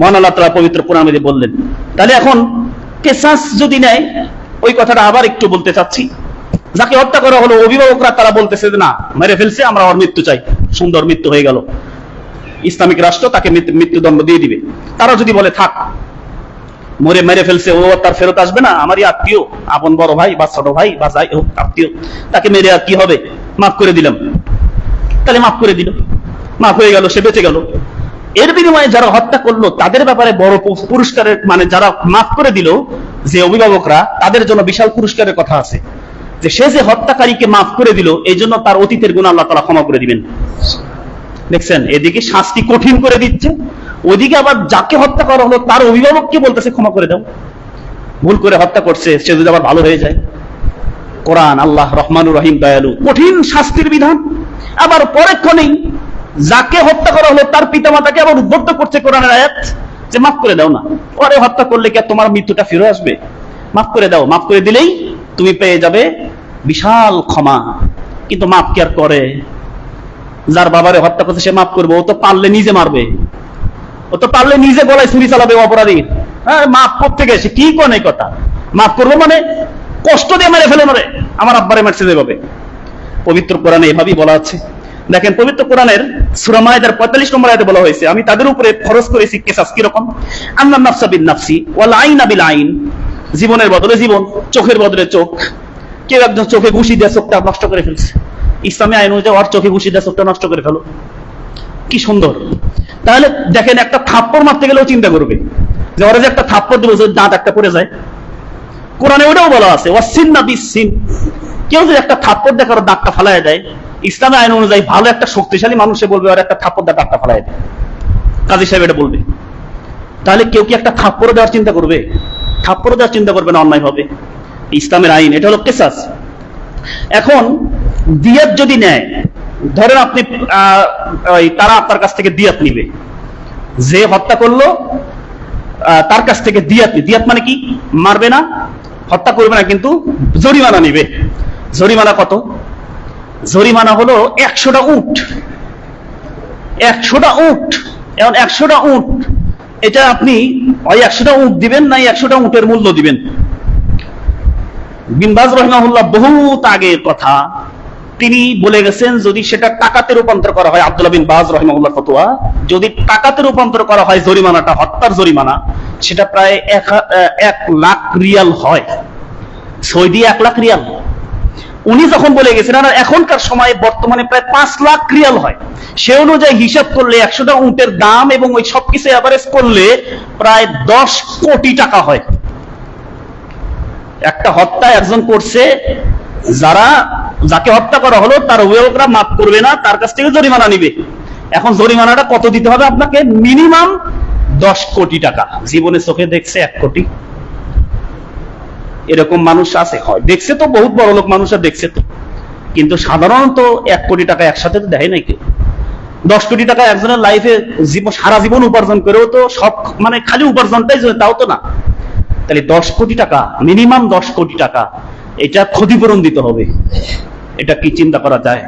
মহান আল্লাহ তালা পবিত্র মধ্যে বললেন। তাহলে এখন কেসাস যদি নেয়, ওই কথাটা আবার একটু বলতে চাচ্ছি। যাকে হত্যা করা হলো, অভিভাবকরা তারা বলতেছে যে না, মেরে ফেলছে, আমরা ওর মৃত্যু চাই। সুন্দর মৃত্যু হয়ে গেল। ইসলামিক রাষ্ট্র তাকে মৃত্যু- মৃত্যুদণ্ড দিয়ে দিবে। তারা যদি বলে, থাক, মরে মেরে ফেলছে, ও তার ফেরত আসবে না। আমারই আত্মীয়, আপন বড় ভাই বা ছোট ভাই বা যাই হোক, আত্মীয়। তাকে মেরে আর কি হবে? মাফ করে দিলাম। তাহলে মাফ করে দিল। মাফ হয়ে গেল, সে বেঁচে গেল। এর বিনিময়ে যারা হত্যা করল, তাদের ব্যাপারে বড় পুরস্কারের মানে যারা মাফ করে দিল, যে অভিভাবকরা, তাদের জন্য বিশাল পুরস্কারের কথা আছে। যে সে যে হত্যাকারীকে মাফ করে দিল, এই জন্য তার অতীতের গুণ আল্লাহ তালা ক্ষমা করে দিবেন। দেখছেন? এদিকে শাস্তি কঠিন করে দিচ্ছে। ওদিকে আবার যাকে হত্যা করা হলো, তার অভিভাবককে বলতেছে, ক্ষমা করে দাও। ভুল করে হত্যা করছে, সে যদি আবার ভালো হয়ে যায়। কোরআন, আল্লাহ রহমানুর রহিম, দয়ালু। কঠিন শাস্তির বিধান। আবার পরেক্ষণেই যাকে হত্যা করা হলো, তার পিতামাতাকে আবার উদ্বুদ্ধ করছে কোরআনের আয়াত, যে মাফ করে দাও না। পরে হত্যা করলে কি তোমার মৃত্যুটা ফিরে আসবে? মাফ করে দাও, মাফ করে দিলেই তুমি পেয়ে যাবে বিশাল ক্ষমা। কিন্তু মাফ কি আর করে? যার বাবারে হত্যা করছে, সে মাফ করবে। ও তো পারলে নিজে মারবে। ও তো পারলে নিজে গলায় ছুরি চালাবে অপরাধী। হ্যাঁ মাফ করতে গেছে, কি কোন এই কথা? মাফ করব মানে কষ্ট দিয়ে মেরে ফেলে মারে। আমার আব্বারে মারছে যেভাবে পবিত্র কোরআনে এভাবেই বলা আছে। দেখেন, পবিত্র কোরআনের সুরামায়দার পঁয়তাল্লিশ নম্বর আয়তে বলা হয়েছে, আমি তাদের উপরে খরচ করেছি কেসাস কীরকম? আন্না নাফসা বিন নাফসি ওয়াল আইন আবিল আইন। জীবনের বদলে জীবন, চোখের বদলে চোখ। কেউ একজন চোখে ঘুষি দিয়ে চোখটা নষ্ট করে ফেলছে। ইসলামী আইন অনুযায়ী ওর চোখে ঘুষি দিয়ে চোখটা নষ্ট করে ফেলো। কি সুন্দর। তাহলে দেখেন, একটা থাপ্পড় মারতে গেলেও চিন্তা করবে যে ওরা যে একটা থাপ্পড় দেবো যদি দাঁত একটা পড়ে যায়। কোরআনে ওটাও বলা আছে ওয়াসিন না বিসিন। কেউ যদি একটা থাপ্পড় দেখার দাঁতটা ফালাই দেয় ইসলামী আইন অনুযায়ী ভালো একটা শক্তিশালী মানুষে বলবে আর একটা থাপ্পড় দিয়ে দাঁতটা ফালাই দেয় কাজী সাহেব এটা বলবে। তাহলে কেউ কি একটা থাপ্পড় দেওয়ার চিন্তা করবে? থাপ্পড় দেওয়ার চিন্তা করবে না, অন্যায় হবে? ইসলামের আইন, এটা হলো কেসাস। এখন দিয়াত যদি নেয়, ধরেন আপনি তারা আপনার কাছ থেকে দিয়াত নিবে। যে হত্যা করল তার কাছ থেকে দিয়াত দিয়াত মানে কি? মারবে না, হত্যা করবে না, কিন্তু জরিমানা নিবে। জরিমানা কত? জরিমানা হলো একশোটা উট। একশোটা উট। এখন একশোটা উট, এটা আপনি ওই একশোটা উট দিবেন না একশোটা উটের মূল্য দিবেন? বিনবাজ রহমাহুল্লাহ বহুত আগের কথা। তিনি বলে গেছেন, যদি সেটা টাকাতে রূপান্তর করা হয়, আব্দুল্লাহ বিন বাজ রহমাহুল্লাহ ফতোয়া, যদি টাকাতে রূপান্তর করা হয় জরিমানাটা, হত্যার জরিমানা, সেটা প্রায় এক লাখ রিয়াল হয়। সৌদি এক লাখ রিয়াল। উনি যখন বলে গেছেন আর এখনকার সময়ে বর্তমানে প্রায় পাঁচ লাখ রিয়াল হয়। সে অনুযায়ী হিসাব করলে একশোটা উটের দাম এবং ওই সবকিছু অ্যাভারেজ করলে প্রায় দশ কোটি টাকা হয়। একটা হত্যা একজন করছে, যারা, যাকে হত্যা করা হলো, তার অভিভাবকরা মাফ করবে না, তার কাছ থেকে জরিমানা নিবে। এখন জরিমানাটা কত দিতে হবে আপনাকে? মিনিমাম দশ কোটি টাকা। জীবনে চোখে দেখছে এক কোটি। এরকম মানুষ আছে, হয়। দেখছে তো বহুত বড় লোক মানুষ দেখছে তো। কিন্তু সাধারণত এক কোটি টাকা একসাথে তো দেয় নাই কেউ। দশ কোটি টাকা একজনের লাইফে জীবন সারা জীবন উপার্জন করেও তো সব মানে খালি উপার্জনটাই তাও তো না। তাহলে দশ কোটি টাকা মিনিমাম দশ কোটি টাকা, এটা ক্ষতিপূরণ দিতে হবে। এটা কি চিন্তা করা যায়?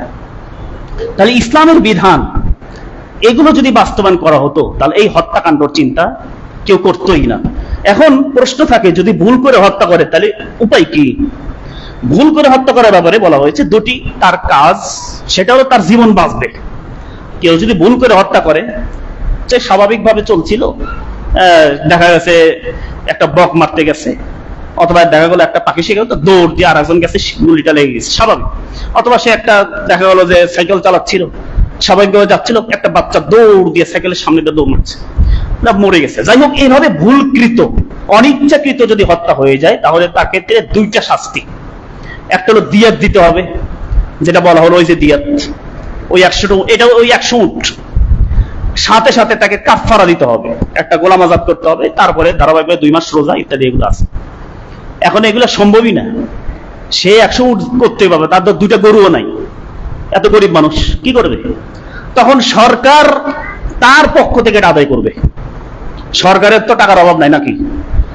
তাহলে ইসলামের বিধান, এগুলো যদি বাস্তবায়ন করা হতো, তাহলে এই হত্যাকাণ্ডর চিন্তা কেউ করতোই না। এখন প্রশ্ন থাকে, যদি ভুল করে হত্যা করে, তাহলে উপায় কি? ভুল করে হত্যা করার ব্যাপারে বলা হয়েছে, দুটি তার কাজ, সেটা হলো তার জীবন বাঁচবে। কেউ যদি ভুল করে হত্যা করে, সে স্বাভাবিকভাবে চলছিল দেখা গেছে একটা বক মারতে গেছে, অথবা দেখা গেলো একটা পাখি শিখে তো দৌড় দিয়ে আর একজন গেছে গুলিটা লেগে গেছে, স্বাভাবিক। অথবা সে একটা দেখা গেলো যে সাইকেল চালাচ্ছিল, স্বাভাবিকভাবে যাচ্ছিল, একটা বাচ্চা দৌড় দিয়ে সাইকেলের সামনে দিয়ে দৌড় মারছে। না মরে গেছে। যাই হোক এইভাবে ভুলকৃত, অনিচ্ছাকৃত যদি হত্যা হয়ে যায়, তাহলে তার ক্ষেত্রে দুইটা শাস্তি। একটা হলো দিয়াত দিতে হবে, যেটা বলা হলো ওই যে দিয়াত। ওই একশো এটা ওই একশো উঠ সাথে সাথে তাকে কাফারা দিতে হবে। একটা গোলাম আজাদ করতে হবে, তারপরে ধারাবাহিকভাবে দুই মাস রোজা ইত্যাদি এগুলো আছে। এখন এগুলো সম্ভবই না। সে একশো উঠ করতে পারবে, তার তো দুইটা গরুও নাই। এত গরিব মানুষ, কি করবে? তখন সরকার তার পক্ষ থেকে এটা আদায় করবে। সরকারের তো টাকার অভাব নাই নাকি?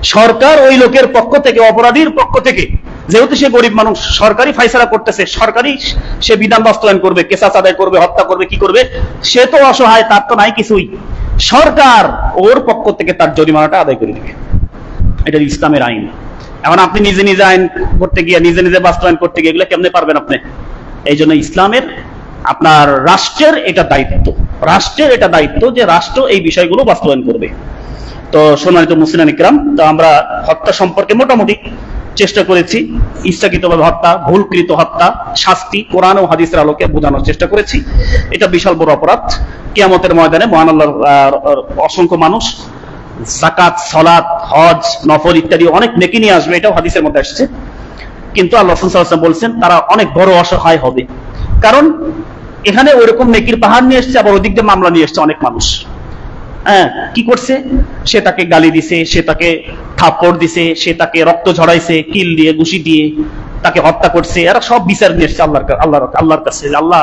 সরকার ওই লোকের পক্ষ থেকে, অপরাধীর পক্ষ থেকে, যেহেতু সে গরিব মানুষ, সরকারি ফাইসলা করতেছে, সরকারি সে বিধান বাস্তবায়ন করবে কেসাস আদায় করবে, হত্যা করবে, কি করবে, সে তো অসহায়, তার তো নাই কিছুই। সরকার ওর পক্ষ থেকে তার জরিমানাটা আদায় করে দিবে। এটা ইসলামের আইন। এখন আপনি নিজে নিজে আইন করতে গিয়ে, নিজে নিজে বাস্তবায়ন করতে গিয়ে এগুলো কেমনে পারবেন আপনি? এই জন্য ইসলামের, আপনার রাষ্ট্রের এটা দায়িত্ব। রাষ্ট্রের এটা দায়িত্ব যে রাষ্ট্র এই বিষয়গুলো বাস্তবায়ন করবে। তো সম্মানিত মুসলিম ইকরাম, তো আমরা হত্যা সম্পর্কে মোটামুটি চেষ্টা করেছি। ইচ্ছাকৃতভাবে হত্যা, ভুলকৃত হত্যা, শাস্তি, কোরআন ও হাদিসের আলোকে বোঝানোর চেষ্টা করেছি। এটা বিশাল বড় অপরাধ। কিয়ামতের ময়দানে মহান অসংখ্য মানুষ জাকাত সলাত, হজ, নফল ইত্যাদি অনেক নেকি নিয়ে আসবে, এটাও হাদিসের মধ্যে আসছে। কিন্তু আল্লাহ রাসূল বলছেন, তারা অনেক বড় অসহায় হবে। কারণ এখানে ওইরকম নেকির পাহাড় নিয়ে এসছে, আবার ওদিক দিয়ে মামলা নিয়ে এসছে অনেক মানুষ। হ্যাঁ কি করছে? সে তাকে গালি দিছে, সে তাকে থাপ্পড় দিছে, সে তাকে রক্ত ঝরাইছে, কিল দিয়ে, ঘুষি দিয়ে তাকে হত্যা করছে। এরা সব বিচার নিয়ে এসছে আল্লাহর আল্লাহর আল্লাহর কাছে আল্লাহ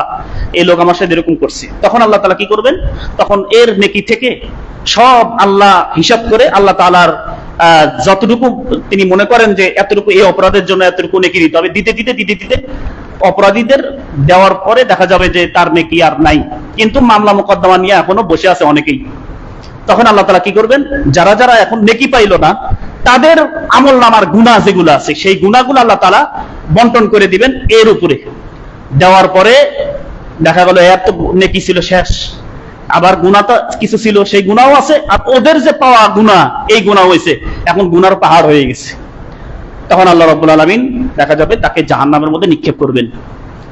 এই লোক আমার সাথে এরকম করছে। তখন আল্লাহ তালা কি করবেন? তখন এর নেকি থেকে সব আল্লাহ হিসাব করে আল্লাহ তালার যতটুকু তিনি মনে করেন যে এতটুকু এই অপরাধের জন্য এতটুকু নেকি দিতে হবে, দিতে দিতে দিতে দিতে অপরাধীদের দেওয়ার পরে দেখা যাবে যে তার নেকি আর নাই। কিন্তু মামলা মোকদ্দমা নিয়ে এখনও বসে আছে অনেকেই। তখন আল্লাহ তালা কি করবেন? যারা যারা এখন নেকি পাইল না, তাদের আমল নামার গুণা যেগুলো আছে, সেই গুণাগুলো আল্লাহ তালা বন্টন করে দিবেন এর উপরে। দেওয়ার পরে দেখা গেল এত নেকি ছিল শেষ। আবার গুণাটা কিছু ছিল, সেই গুণাও আছে, আর ওদের যে পাওয়া গুণা এই গুণা হয়েছে, এখন গুনার পাহাড় হয়ে গেছে। তখন আল্লাহ রব্বুল আলমিন দেখা যাবে তাকে জাহান্নামের মধ্যে নিক্ষেপ করবেন।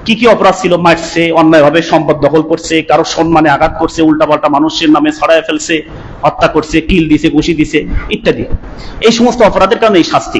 কি কি অপরাধ ছিল? মারছে, অন্যায়ভাবে সম্পদ দখল করছে, কারও সম্মানে আঘাত করছে, উল্টাপাল্টা মানুষের নামে ছড়ায় ফেলছে, হত্যা করছে, কিল দিছে, ঘুষি দিছে, ইত্যাদি। এই সমস্ত অপরাধের কারণে এই শাস্তি।